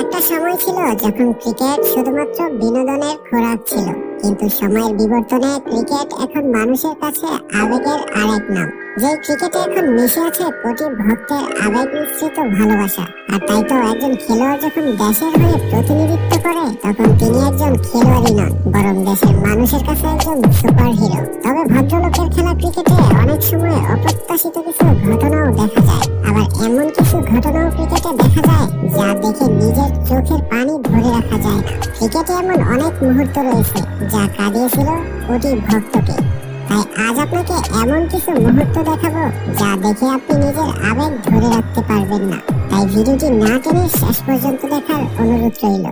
একটা সময় ছিল যখন ক্রিকেট শুধুমাত্র বিনোদনের খোরাক ছিল, কিন্তু সময়ের বিবর্তনে ক্রিকেট এখন মানুষের কাছে আবেগের আরেক নাম। যে ক্রিকেটে এখন মিশে আছে কোটি ভক্তের আবেগ মিশ্রিত ভালোবাসা। আর তাই তো একজন খেলোয়াড় যখন দেশের হয়ে প্রতিনিধিত্ব করে, তখন তিনি একজন খেলোয়াড়ই নন, বরং দেশের মানুষের কাছে একজন সুপার হিরো তবে ভদ্রলোকের খেলা ক্রিকেটে অনেক সময় অপ্রত্যাশিত কিছু ঘটনাও দেখা যায়। আবার এমন কিছু ঘটনাও ক্রিকেটে দেখা যায়, যা দেখে চোখের পানি ধরে রাখা যায় না। ক্রিকেটে এমন অনেক মুহূর্ত রয়েছে যা কাঁদিয়েছিল কোটি ভক্তকে। তাই আজ আপনাকে এমন কিছু মুহূর্ত দেখাবো যা দেখে আপনি নিজের আবেগ ধরে রাখতে পারবেন না। তাই ভিডিওটি না টেনে শেষ পর্যন্ত দেখার অনুরোধ রইল।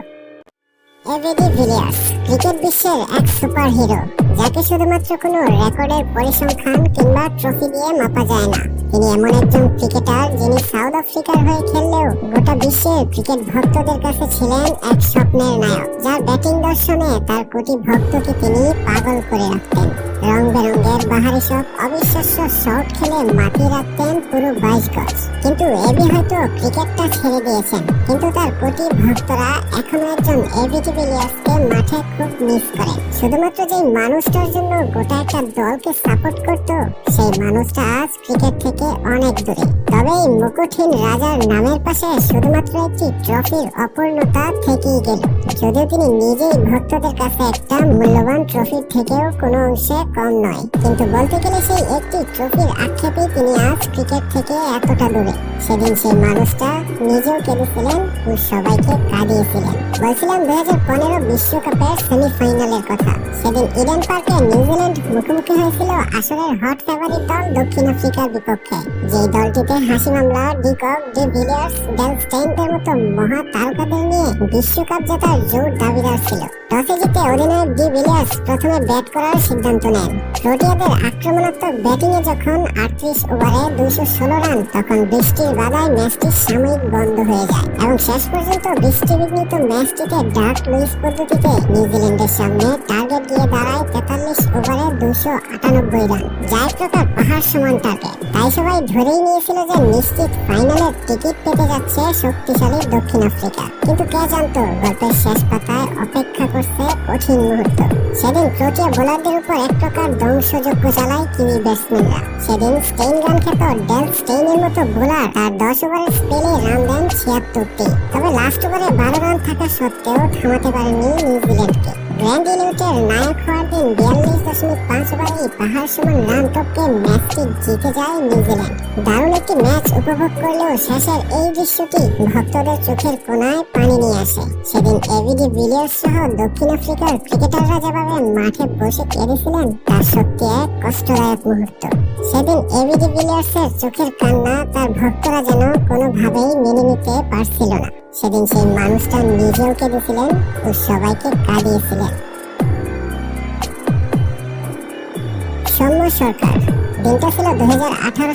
এভিডি ভিলিয়ার্স ক্রিকেট বিশ্বের এক সুপার হিরো যাকে শুধুমাত্র কোনো রেকর্ডের পরিসংখ্যান কিংবা ট্রফি দিয়ে মাপা যায় না। তিনি এমন একজন ক্রিকেটার যিনি সাউথ আফ্রিকার হয়ে খেললেও গোটা বিশ্বের ক্রিকেট ভক্তদের কাছে ছিলেন এক স্বপ্নের নায়ক, যার ব্যাটিং দর্শনে তার কোটি ভক্তকে তিনি পাগল করে রাখতেন। রং বেরঙের বাহারি সব অবিশ্বাস্য শট খেলে মাতিয়ে রাখতেন পুরো বাইশ গজ কিন্তু এবি হয়তো ক্রিকেটটা ছেড়ে দিয়েছেন। কিন্তু তার কোটি ভক্তরা এখনও একজন এবিটি বিলিয়ার্সকে মাঠে খুব মিস করেন। শুধুমাত্র যেই মানুষটার জন্য গোটা একটা দলকে সাপোর্ট করত, সেই মানুষটা আজ ক্রিকেট থেকে অনেক দূরে। তবে এই মুকুটহীন রাজার নামের পাশে শুধুমাত্র একটি ট্রফির অপূর্ণতা থেকেই গেল। যদিও তিনি নিজেই ভক্তদের কাছে একটা মূল্যবান ট্রফির থেকেও কোনো অংশে কম নয়। কিন্তু বলতে গেলে সেই একটি ট্রফির আক্ষেপে তিনি আজ ক্রিকেট থেকে এতটা দূরে। সেদিন সেই মানুষটা নিজেও কেঁদেছিলেন ও সবাইকে কাঁদিয়েছিলেন। বলছিলাম দুই হাজার পনেরো বিশ্বকাপের সেমিফাইনালের কথা। সেদিন ইডেন পার্কে নিউজিল্যান্ড মুখোমুখি হয়েছিল আসরের হট ফেভারিট দল দক্ষিণ আফ্রিকার বিপক্ষে। যে দলটিতে হাসি মামলা de Kock, de Villiers Dale স্টেইনদের মতো মহা তারকাদের নিয়ে বিশ্বকাপ জেতার জোর দাবিদার ছিল। টসে জিতে অধিনায়ক ডি ভিলিয়ার্স প্রথমে ব্যাট করার সিদ্ধান্ত নেন প্রোটিয়াদের আক্রমণাত্মক ব্যাটিং এ যখন আটত্রিশ ওভারে দুইশো ষোলো রান, তখন বৃষ্টির বাধায় ম্যাচটি সাময়িক বন্ধ হয়ে যায় এবং শেষ পর্যন্ত বৃষ্টি বিঘ্নিত ম্যাচটিতে ডার্ক লুইস পদ্ধতিতে নিউজিল্যান্ডের সামনে টার্গেট গিয়ে দাঁড়ায় তেতাল্লিশ ওভারে দুইশো আটানব্বই রান। যা প্রকার পাহাড় সমান টার্গেট তাই সবাই ধরেই নিয়েছিল যে নিশ্চিত ফাইনালের টিকিট পেতে যাচ্ছে শক্তিশালী দক্ষিণ আফ্রিকা। কিন্তু কে জানতো গল্পের শেষ পাতায় অপেক্ষা করছে কঠিন মুহূর্ত? সেদিন প্রোটিয়া বোলারদের উপর এক প্রকার ধ্বংসযজ্ঞ চালায় কিনি ব্যাটসম্যানরা সেদিন স্টেইন গান খ্যাত ডেল স্টেইনের মতো বোলার তার দশ ওভারের স্পেলে রান দেন ছিয়াত্তরটি। তবে লাস্ট ওভারে বারো রান থাকা সত্ত্বেও থামাতে পারেনি নিউজিল্যান্ডকে। গ্র্যান্ড ইনিউটের নায়ক হওয়ার দিন বিয়াল্লিশ দশমিক পাঁচ ওভারে পাহাড় সমান রান টপকে ম্যাচটি জিতে যায় নিউজিল্যান্ড। দারুণ একটি ম্যাচ উপভোগ করলেও শেষের এই দৃশ্যটি ভক্তদের চোখের কোনায় পানি নিয়ে আসে। সেদিন এভিডি বিলিয়ার্স সহ দক্ষিণ আফ্রিকার ক্রিকেটাররা যেভাবে মাঠে বসে কেঁদেছিলেন তা সত্যি এক কষ্টদায়ক মুহূর্ত। সেদিন এভিডি বিলিয়ার্সের চোখের কান্না তার ভক্তরা যেন কোনোভাবেই মেনে নিতে পারছিল না। সেদিন সেই মানুষটা নিজেও কেঁদেছিলেন ও সবাইকে কাঁদিয়েছিলেন। সৌম্য সরকার, দিনটা ছিল দুই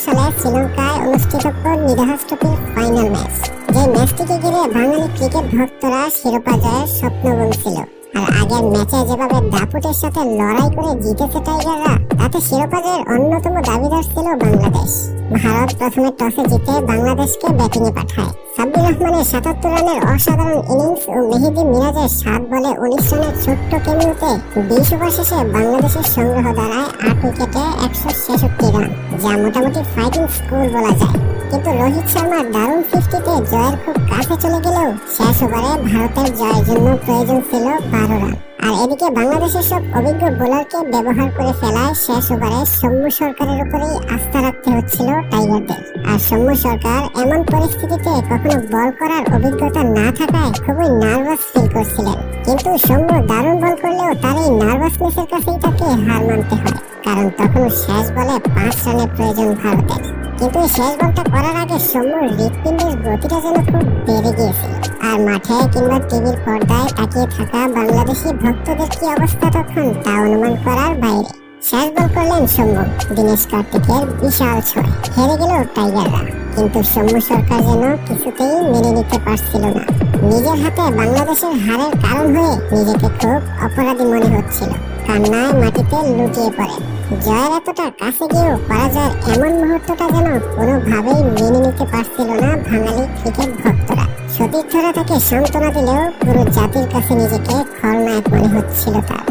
সালে শ্রীলঙ্কায় অনুষ্ঠিত নিদাহাস ট্রফির ফাইনাল ম্যাচ। যে ম্যাচটিকে ঘিরে বাঙালি ক্রিকেট ভক্তরা শিরোপা জয়ের স্বপ্ন বুনছিল আর আগের ম্যাচে যেভাবে দাপুটের সাথে লড়াই করে জিতেছে টাইগাররা, তাতে শিরোপা অন্যতম দাবিদার ছিল বাংলাদেশ। ভারত প্রথমে টসে জিতে বাংলাদেশকে ব্যাটিং এ পাঠায়। সাব্বির রহমানের সাতাত্তর রানের অসাধারণ ইনিংস ও মেহেদি মিরাজের সাত বলে উনিশ রানের ছোট্ট কেমিওতে বিশ ওভার শেষে বাংলাদেশের সংগ্রহ দাঁড়ায় আট উইকেটে একশো ছেষট্টি রান, যা মোটামুটি ফাইটিং স্কোর বলা যায়। কিন্তু রোহিত শর্মা দারুণ ফিফটিতে জয়ের খুব কাছে চলে গেলেও শেষ ওভারে ভারতের জয়ের জন্য প্রয়োজন ছিল বারো রান আর এদিকে বাংলাদেশের সব অভিজ্ঞ বোলারকে ব্যবহার করে ফেলায় শেষ ওভারে সৌম্য সরকারের উপরেই আস্থা রাখতে হচ্ছিল টাইগারদের। আর সৌম্য সরকার এমন পরিস্থিতিতে কখনো বল করার অভিজ্ঞতা না থাকায় খুবই নার্ভাস ফিল করছিলেন। কিন্তু সৌম্য দারুণ বল করলেও তার এই নার্ভাসনেসের কাছেই তাকে হার মানতে হয়। কারণ তখন শেষ বলে পাঁচ রানের প্রয়োজন ভারতের। কিন্তু শেষ বলটা করার আগে সৌম্যর হৃৎপিণ্ডের গতিটা যেন খুব বেড়ে গিয়েছিল। আর মাঠে কিংবা টিভির পর্দায় তাকিয়ে থাকা বাংলাদেশি ভক্তদের কি অবস্থা তখন তা অনুমান করার বাইরে। শেষ বল করলেন সৌম্য দীনেশ কার্তিকের বিশাল ছয়। হেরে গেল টাইগাররা। কিন্তু সৌম্য সরকার যেন কিছুতেই মেনে নিতে পারছিল না। নিজের হাতে বাংলাদেশের হারের কারণ হয়ে নিজেকে খুব অপরাধী মনে হচ্ছিল। কান্নায় মাটিতে লুটিয়ে পড়ে জয়ের এতটা কাছে গিয়েও পরাজয়ের এমন মুহূর্তটা যেন কোনোভাবেই মেনে নিতে পারছিল না বাঙালি ক্রিকেট ভক্তরা। সতীর্থরা তাকে সান্ত্বনা দিলেও পুরো জাতির কাছে নিজেকে খলনায়ক মনে হচ্ছিল তার।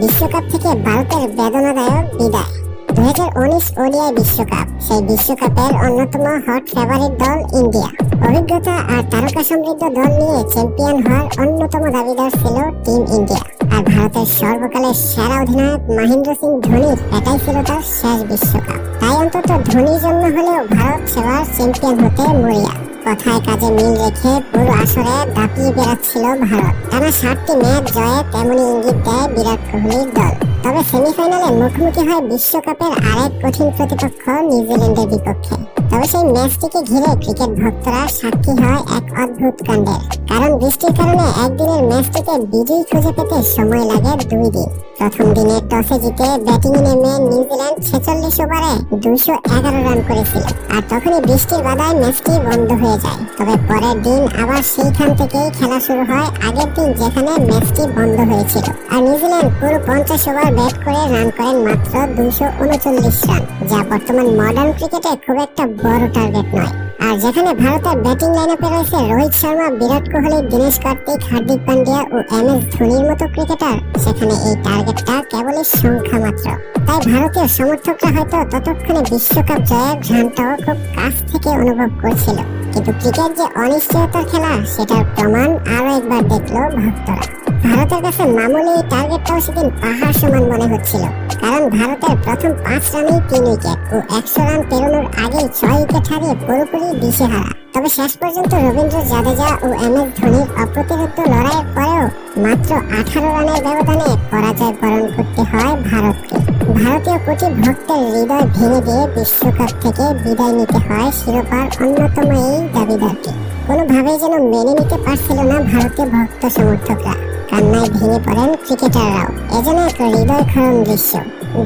বিশ্বকাপ থেকে ভারতের বেদনাদায়ক বিদায়। দুই হাজার উনিশ ওডিআই বিশ্বকাপ, সেই বিশ্বকাপের অন্যতম হট ফেভারিট দল ইন্ডিয়া। অভিজ্ঞতা আর তারকা সমৃদ্ধ দল নিয়ে চ্যাম্পিয়ন হওয়ার অন্যতম দাবিদার ছিল টিম ইন্ডিয়া। আর ভারতের সর্বকালের সেরা অধিনায়ক মহেন্দ্র সিং ধোনির, এটাই ছিল তার শেষ বিশ্বকাপ। তাই অন্তত ধোনির জন্য হলেও ভারত সেবার চ্যাম্পিয়ন হতে মরিয়া। কথায় কাজে মিল রেখে পুরো আসরে দাপিয়ে বেড়াচ্ছিল ভারত। টানা সাতটি ম্যাচ জয়ে তেমনি ইঙ্গিত দেয় বিরাট কোহলির দল। তবে সেমিফাইনালে মুখোমুখি হয় বিশ্বকাপের আরেক কঠিন প্রতিপক্ষ নিউজিল্যান্ডের বিপক্ষে। তবে সেই ম্যাচটিকে ঘিরে ক্রিকেট ভক্তরা সাক্ষী হয় এক অদ্ভুত কাণ্ডের। কারণ বৃষ্টির কারণে একদিনের ম্যাচটিতে বিজয়ী খুঁজে পেতে সময় লাগে দুই দিন। প্রথম দিনে টসে জিতে ব্যাটিং নেমে নিউজিল্যান্ড ছেচল্লিশ ওভারে দুইশো এগারো রান করেছিল। আর তখনই বৃষ্টির বাধায় ম্যাচটি বন্ধ হয়ে যায়। তবে পরের দিন আবার সেইখান থেকেই খেলা শুরু হয় আগের দিন যেখানে ম্যাচটি বন্ধ হয়েছিল। আর নিউজিল্যান্ড পুরো পঞ্চাশ ওভার ব্যাট করে রান করেন মাত্র দুইশো উনচল্লিশ রান, যা বর্তমান মডার্ন ক্রিকেটে খুব একটা বড় টার্গেট নয়। আর যেখানে ভারতের ব্যাটিং লাইনআপে রয়েছে রোহিত শর্মা, বিরাট কোহলি, দীনেশ কার্তিক, হার্দিক পান্ডিয়া ও এম এস ধোনির মতো ক্রিকেটার সেখানে এই টার্গেটটা কেবলই সংখ্যা মাত্র। তাই ভারতীয় সমর্থকরা হয়তো ততক্ষণে বিশ্বকাপ জয়ের ঘ্রাণটাও খুব কাছ থেকে অনুভব করছিল। কিন্তু ক্রিকেট যে অনিশ্চয়তার খেলা, সেটার প্রমাণ আরও একবার দেখল ভক্তরা। ভারতের কাছে মামুলি এই টার্গেটটাও সেদিন পাহাড় সমান মনে হচ্ছিল। কারণ ভারতের প্রথম পাঁচ রানেই তিন উইকেট ও একশো রান পেরোনোর আগেই ছয় উইকেট হারিয়ে পুরোপুরি দিশেহারা তবে শেষ পর্যন্ত রবীন্দ্র জাদেজা ও এম এস ধোনির অপ্রতিরোধ লড়াইয়ের পরেও মাত্র আঠারো রানের ব্যবধানে পরাজয় বরণ করতে হয় ভারতকে। ভারতীয় কোটি ভক্তের হৃদয় ভেঙে দিয়ে বিশ্বকাপ থেকে বিদায় নিতে হয় শিরোপার অন্যতম এই দাবিদারকে। কোনোভাবেই যেন মেনে নিতে পারছিল না ভারতীয় ভক্ত সমর্থকরা। কান্নায় ভেঙে পড়েন ক্রিকেটাররাও। এজন্য এক হৃদয়ক্ষরণ দৃশ্য।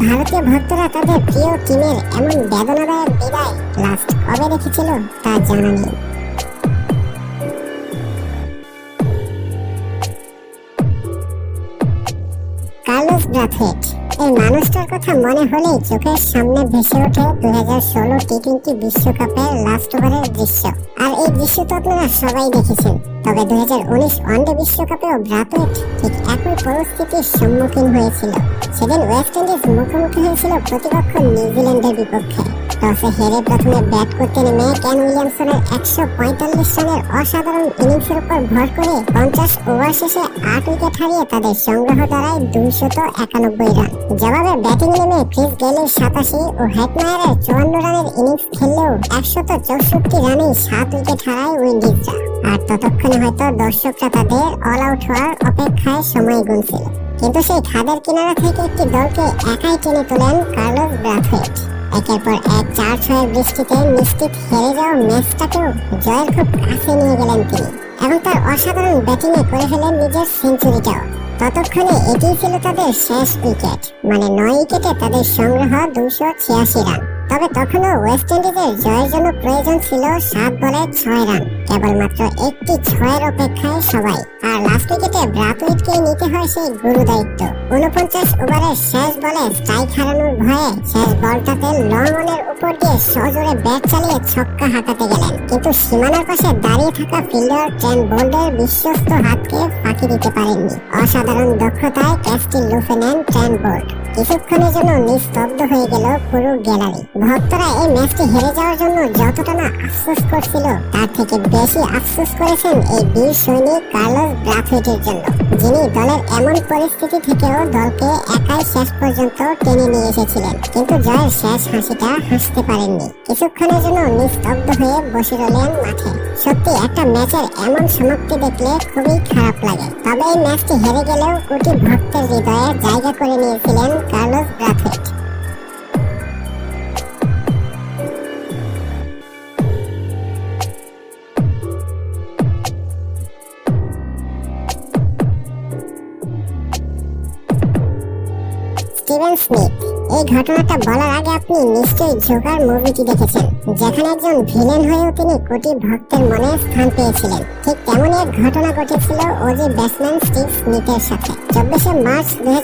ভারতীয় ভক্তরা তাদের প্রিয় টিমের এমন বেদনাদায়ক বিদায় লাস্ট কবে রেখেছিল তা জানা নেই। কার্লোস ব্রাথওয়েট এই মানুষটার কথা মনে হলেই চোখের সামনে ভেসে ওঠে দু হাজার ষোলো টি টোয়েন্টি বিশ্বকাপের লাস্ট ওভারের দৃশ্য। আর এই দৃশ্য তো আপনারা সবাই দেখেছেন। তবে দু হাজার উনিশ ওয়ানডে বিশ্বকাপেও ব্রাথওয়েট ঠিক একই পরিস্থিতির সম্মুখীন হয়েছিল। সেদিন ওয়েস্ট ইন্ডিজ মুখোমুখি হয়েছিল প্রতিপক্ষ নিউজিল্যান্ডের বিপক্ষে। টসে হেরে প্রথমে ব্যাট করতে নেমে কেন উইলিয়ামসনের একশো পঁয়তাল্লিশ রানের অসাধারণ ইনিংসের উপর ভর করে পঞ্চাশ ওভার শেষে আট উইকেট হারিয়ে তাদের সংগ্রহ দাঁড়ায় দুইশত একানব্বই রান। জবাবে ব্যাটিং নেমে ক্রিস গেলের সাতাশি ও হ্যাটমায়ারের চুয়ান্ন রানের ইনিংস খেললেও একশত চৌষট্টি রানেই সাত উইকেট হারায় উইন্ডিজরা। আর ততক্ষণে হয়তো দর্শকরা তাদের অল আউট হওয়ার অপেক্ষায় সময় গুনছিল। কিন্তু সেই খাদের কিনারা থেকে একটি দলকে একাই টেনে তোলেন কার্লোস ব্রাথওয়েট একের পর এক চার ছয়ের বৃষ্টিতে নিশ্চিত হেরে যাওয়া ম্যাচটাকেও জয়ের খুব কাছে নিয়ে গেলেন তিনি। এবং তার অসাধারণ ব্যাটিংয়ে করে ফেলেন নিজের সেঞ্চুরিটাও। ততক্ষণে এটি ছিল তাদের শেষ উইকেট মানে নয় উইকেটে তাদের সংগ্রহ দুশো ছিয়াশি রান। তবে তখনও ওয়েস্ট ইন্ডিজের জয়ের জন্য প্রয়োজন ছিল সাত বলে ছয় রান। কেবলমাত্র একটি ছয়ের অপেক্ষায় সবাই। আর লাস্ট উইকেটে ব্রাথউইটকে নিতে হয় সেই গুরু দায়িত্ব উনপঞ্চাশ ওভারের শেষ বলে স্ট্রাইক হারানোর ভয়ে শেষ বলটাতে লং অনের উপর দিয়ে সজোরে ব্যাট চালিয়ে ছক্কা হাঁকাতে গেলেন। কিন্তু সীমানার পাশে দাঁড়িয়ে থাকা ফিল্ডার ট্রেন বোল্ডের বিশ্বস্ত হাতকে ফাঁকি দিতে পারেননি। অসাধারণ দক্ষতায় ক্যাচটি লুফে নেন ট্রেন বোল্ড কিছুক্ষণের জন্য নিস্তব্ধ হয়ে গেল পুরো গ্যালারি ভক্তরা এই ম্যাচটি হেরে যাওয়ার জন্য যতটা না আফসোস করছিল, তার থেকে বেশি আফসোস করেছেন এই বীর সৈনিক কার্লোস ব্রাথওয়েটের জন্য, যিনি দলের এমন পরিস্থিতি থেকেও দলকে একাই শেষ পর্যন্ত টেনে নিয়ে এসেছিলেন। কিন্তু জয়ের শেষ হাসিটা হাসতে পারেননি। কিছুক্ষণের জন্য নিস্তব্ধ হয়ে বসে রইলেন মাঠে। সত্যি, একটা ম্যাচের এমন সমাপ্তি দেখলে খুবই খারাপ লাগে। তবে এই ম্যাচটি হেরে গেলেও কোটি ভক্তের হৃদয়ে জায়গা করে নিয়েছিলেন কার্লোস ব্রাথওয়েট স্টিভেন স্মিথ এই ঘটনাটা বলার আগে আপনি নিশ্চয়ই জোকার মুভিটি দেখেছেন, যেখানে একজন ভিলেন হয়েও তিনি কোটি ভক্তের মনে স্থান পেয়েছিলেন। ঠিক তেমনই এক ঘটনা ঘটেছিল ওজি ব্যাটসম্যান স্টিভ স্মিথের সাথে। চব্বিশে মার্চ দুই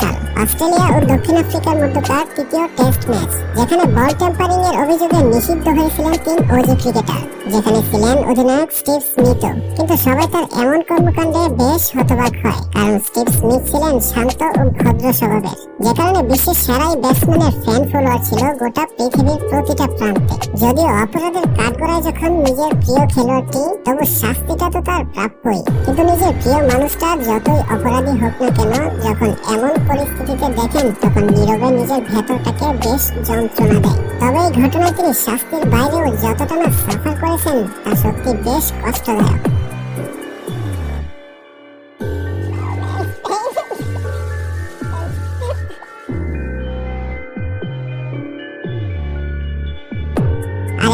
সাল অস্ট্রেলিয়া ও দক্ষিণ আফ্রিকার মধ্যকার তৃতীয় টেস্ট ম্যাচ, যেখানে বল টেম্পারিং এর অভিযোগে নিষিদ্ধ হয়েছিলেন তিন ওজি ক্রিকেটার, যেখানে ছিলেন অধিনায়ক স্টিভ স্মিথও কিন্তু সবাই তার এমন কর্মকাণ্ডে বেশ হতবাক হয়, কারণ স্টিভ স্মিথ ছিলেন শান্ত ও ভদ্র স্বভাবের। যে কারণে বিশ্বের সেরাই ব্যাটসম্যানের ফ্যান ফলোয়ার ছিল গোটা পৃথিবীর প্রতিটা প্রান্তে। যদিও অপরাধের কাঠগড়ায় যখন নিজের প্রিয় খেলোয়াড়টি তবু শাস্তিটা তো তার প্রাপ্যই। কিন্তু নিজের প্রিয় মানুষটা যতই অপরাধী হোক না কেন, যখন এমন পরিস্থিতিতে দেখেন, তখন নীরবে নিজের ভেতরটাকে বেশ যন্ত্রণা দেয়। তবে এই ঘটনায় তিনি শাস্তির বাইরেও যতটা না সাফার করেছেন, তা সত্যি বেশ কষ্টদায়ক।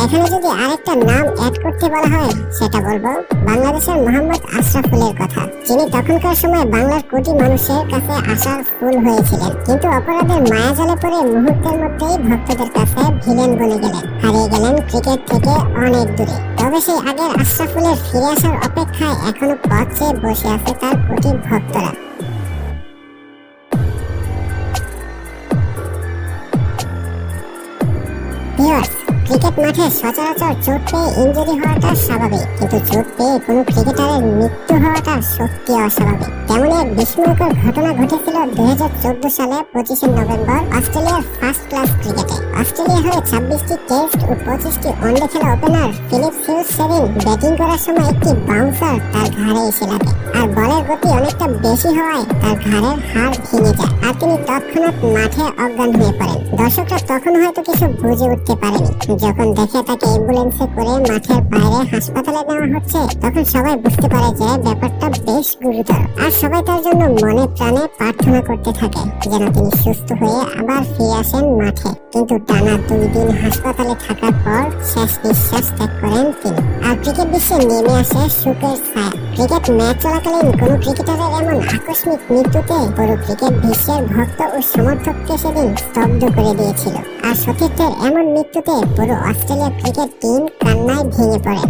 এখানে যদি আরেকটা নাম অ্যাড করতে বলা হয়, সেটা বলব বাংলাদেশের মোহাম্মদ আশরাফুলের কথা। যিনি তখনকার সময় বাংলার কোটি মানুষের কাছে আসার ফুল হয়েছিলেন। কিন্তু অপরাধের মায়াজালে পড়ে মুহূর্তের মধ্যেই ভক্তদের কাছে ভিলেন বনে গেলেন। হারিয়ে গেলেন ক্রিকেট থেকে অনেক দূরে। তবে সেই আগের আশরাফুলের ফিরে আসার অপেক্ষায় এখনও পথ বসে আছে তার কোটি ভক্তরা। ভিউয়ার্স ক্রিকেট মাঠে সচরাচর চোট পেয়ে ইনজুরি হওয়াটা স্বাভাবিক, কিন্তু চোট পেয়ে কোনো ক্রিকেটারের মৃত্যু হওয়াটা সত্যি অস্বাভাবিক। তেমন এক বিস্ময়কর ঘটনা ঘটেছিল দুই হাজার চোদ্দ সালে পঁচিশে নভেম্বর অস্ট্রেলিয়ার ফার্স্ট ক্লাস ক্রিকেটে। অস্ট্রেলিয়া হয়ে ছাব্বিশটি টেস্ট ও পঁচিশটি ওয়ানডে খেলা opener Phillip Hughes seven batting করার সময় একটি বাউন্সার তার ঘাড়ে এসে লাগে আর বলের গতি অনেকটা বেশি হওয়ায় তার ঘাড়ের হাড় ভেঙে যায়, আর তিনি তৎক্ষণাৎ মাঠে অজ্ঞান হয়ে পড়েন। দর্শকরা তখন হয়তো কিছু বুঝে উঠতে পারেনি যখন দেখে তাকে অ্যাম্বুলেন্সে করে মাঠের বাইরে হাসপাতালে নেওয়া হচ্ছে, তখন সবাই বুঝতে পারে যে ব্যাপারটা বেশ আর সবাই তার জন্য মনে প্রাণে প্রার্থনা করতে থাকে, যেন তিনি সুস্থ হয়ে আবার ফিরে আসেন মাঠে। কিন্তু টানা দুই দিন হাসপাতালে থাকার পর শেষ নিঃশ্বাস ত্যাগ করেন তিনি। আর ক্রিকেট বিশ্বে নেমে আসে সুখের ছায়া। ক্রিকেট ম্যাচ চলাকালীন কোন ক্রিকেটারের এমন আকস্মিক মৃত্যুতে পুরো ক্রিকেট বিশ্বের ভক্ত ও সমর্থককে সেদিন স্তব্ধ করে দিয়েছিল। আর সতীর্থের এমন মৃত্যুতে পুরো অস্ট্রেলিয়া ক্রিকেট টিম কান্নায় ভেঙে পড়ে।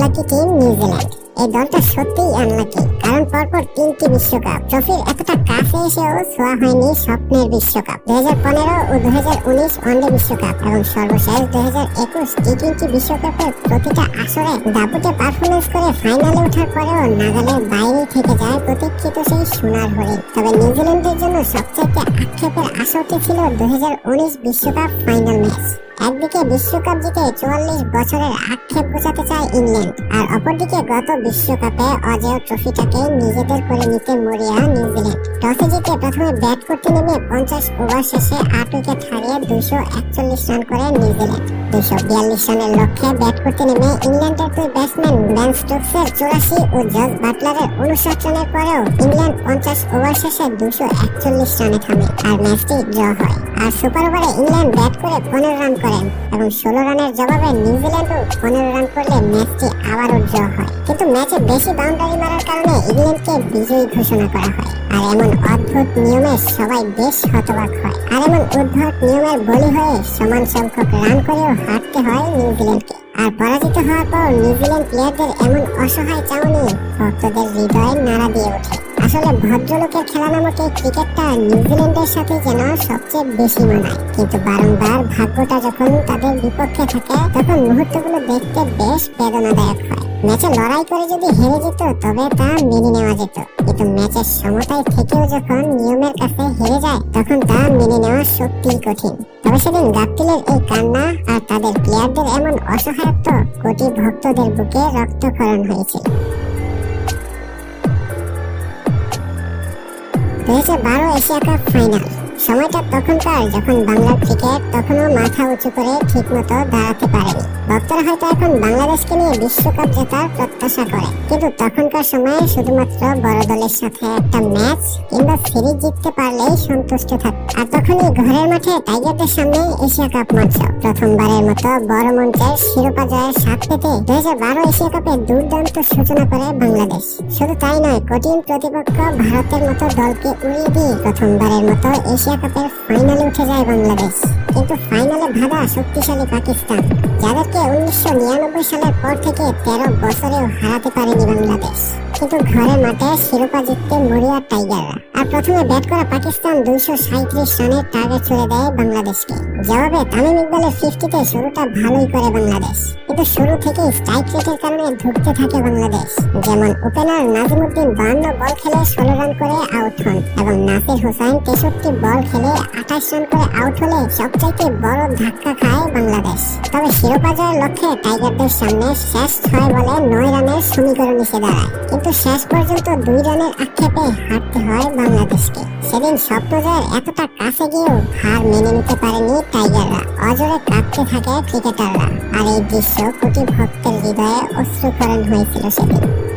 আনলাকি টিম নিউজিল্যান্ড এই দলটা সত্যিই আনলাকি কারণ পরপর তিনটি বিশ্বকাপ। ট্রফির এতটা কাছে এসেও ছোঁয়া হয়নি স্বপ্নের বিশ্বকাপ। দুই হাজার পনেরো ও দুই হাজার উনিশ ওয়ানডে বিশ্বকাপ এবং সর্বশেষ দুই হাজার একুশ টি টোয়েন্টি বিশ্বকাপের প্রতিটা আসরে দাপুটে পারফরমেন্স করে ফাইনালে ওঠার পরেও নাগালের বাইরে থেকে যায় প্রতীক্ষিত সেই সোনার হরিণ। তবে নিউজিল্যান্ডের জন্য সবচেয়ে আক্ষেপের আসরটি ছিল দুই হাজার উনিশ বিশ্বকাপ ফাইনাল ম্যাচ একদিকে বিশ্বকাপ জিতে চুয়াল্লিশ বছরের আক্ষেপ বোঝাতে চায় ইংল্যান্ড, আর অপরদিকে গত বিশ্বকাপে অজেয় ট্রফিটাকে নিজেদের করে নিতে মরিয়া নিউজিল্যান্ড। টসে জিতে প্রথমে ব্যাট করতে নেমে পঞ্চাশ ওভার শেষে আট উইকেট হারিয়ে দুশো একচল্লিশ রান করে নিউজিল্যান্ড। বিয়াল্লিশ রানের লক্ষ্যে ব্যাট করতে নেমে ইংল্যান্ডের দুই ব্যাটসম্যান ব্যান স্টোকসের চুরাশি ও জজ বাটলারের উনষাট রানের পরেও ইংল্যান্ড পঞ্চাশ ওভার শেষে দুশো একচল্লিশ রানে থামে। আর ম্যাচটি ড্র হয়। আর সুপার ওভারে ইংল্যান্ড ব্যাট করে পনেরো রান করেন এবং ষোলো রানের জবাবে নিউজিল্যান্ডও পনেরো রান করলে ম্যাচটি আবারও ড্র হয়। কিন্তু ম্যাচে বেশি বাউন্ডারি মারার কারণে ইংল্যান্ডকে বিজয়ী ঘোষণা করা হয়। আর এমন অদ্ভুত নিয়মে সবাই বেশ হতবাক হয়। আর এমন উদ্ভট নিয়মের বলি হয়ে সমান সংখ্যক রান করেও হারতে হয় নিউজিল্যান্ডকে আর পরাজিত হওয়ার পর নিউজিল্যান্ড প্লেয়ারদের এমন অসহায় চাউনি ভক্তদের হৃদয়ে নাড়া দিয়ে ওঠে। আসলে ভদ্রলোকের খেলা নামক এই ক্রিকেটটা নিউজিল্যান্ডের সাথে যেন সবচেয়ে বেশি মানায়? কিন্তু বারংবার ভাগ্যটা যখন তাদের বিপক্ষে থাকে, তখন মুহূর্তগুলো দেখতে বেশ বেদনাদায়ক হয়। ম্যাচে লড়াই করে যদি হেরে যেত, তবে তা মেনে নেওয়া যেত। কিন্তু ম্যাচের সমতায় থেকেও যখন নিয়মের কাছে হেরে যায়, তখন তা মেনে নেওয়া সত্যিই কঠিন। তবে সেদিন গাপ্তিলের এই কান্না আর তাদের প্লেয়ারদের এমন অসহায়ত্ব কোটি ভক্তদের বুকে রক্তক্ষরণ হয়েছিল। হাজার বারো এশিয়া কাপ ফাইনাল সময়টা তখনকার যখন বাংলার ক্রিকেট তখনও মাথা উঁচু করে ঠিক মতো দাঁড়াতে পারেনি। ভক্তরা হয়তো এখন বাংলাদেশকে নিয়ে বিশ্বকাপ জেতার প্রত্যাশা করে। কিন্তু তখনকার সময়ে শুধুমাত্র বড় দলের সাথে একটা ম্যাচ কিংবা সিরিজ জিততে পারলেই সন্তুষ্ট থাকত আর তখনই ঘরের মাঠে টাইগারদের সামনে এশিয়া কাপ মঞ্চ। প্রথমবারের মতো বড় মঞ্চের শিরোপা জয়ের স্বাদ পেতে দুই হাজার বারো এশিয়া কাপে দুর্দান্ত সূচনা করে বাংলাদেশ। শুধু তাই নয়, কঠিন প্রতিপক্ষ ভারতের মতো দলকে উড়িয়ে দিয়ে প্রথমবারের মতো এশিয়া কাপের ফাইনালে উঠে যায় বাংলাদেশ। কিন্তু ফাইনালে ভাগা শক্তিশালী পাকিস্তান, যাদেরকে উনিশশো নিরানব্বই সালের পর থেকে তেরো বছরেও হারাতে পারেনি বাংলাদেশ। কিন্তু ঘরের মাঠে শিরোপা জিততে মরিয়া টাইগাররা। আর প্রথমে ব্যাট করা পাকিস্তান দুইশো সাঁত্রিশ রানের টার্গেট ছুড়ে দেয় বাংলাদেশকে। জবাবে তামিম ইকবালের ফিফটিতে শুরুটা ভালোই করে বাংলাদেশ। কিন্তু শুরু থেকে স্ট্রাইক রেটের কারণে ধুঁকতে থাকে বাংলাদেশ। যেমন ওপেনার নাজিমুদ্দিন বান্ন বল খেলে ষোলো রান করে আউট হন এবং নাসির হোসাইন তেষট্টি বল খেলে আঠাশ রান করে আউট হলে সবচাইতে বড় ধাক্কা খায় বাংলাদেশ। তবে শিরোপা জয়ের লক্ষ্যে টাইগারদের সামনে শেষ ছয় বলে নয় রানের সমীকরণ এসে দাঁড়ায়। কিন্তু শেষ পর্যন্ত দুই রানের আক্ষেপে হারতে হয় বাংলাদেশকে। সেদিন স্বপ্নজয়ের এতটা কাছে গিয়েও হার মেনে নিতে পারেনি টাইগাররা। অজরে কাঁপতে থাকে ক্রিকেটাররা। আর এই দৃশ্য কোটি ভক্তের হৃদয়ে অশ্রুকরণ হয়েছিল সেদিন।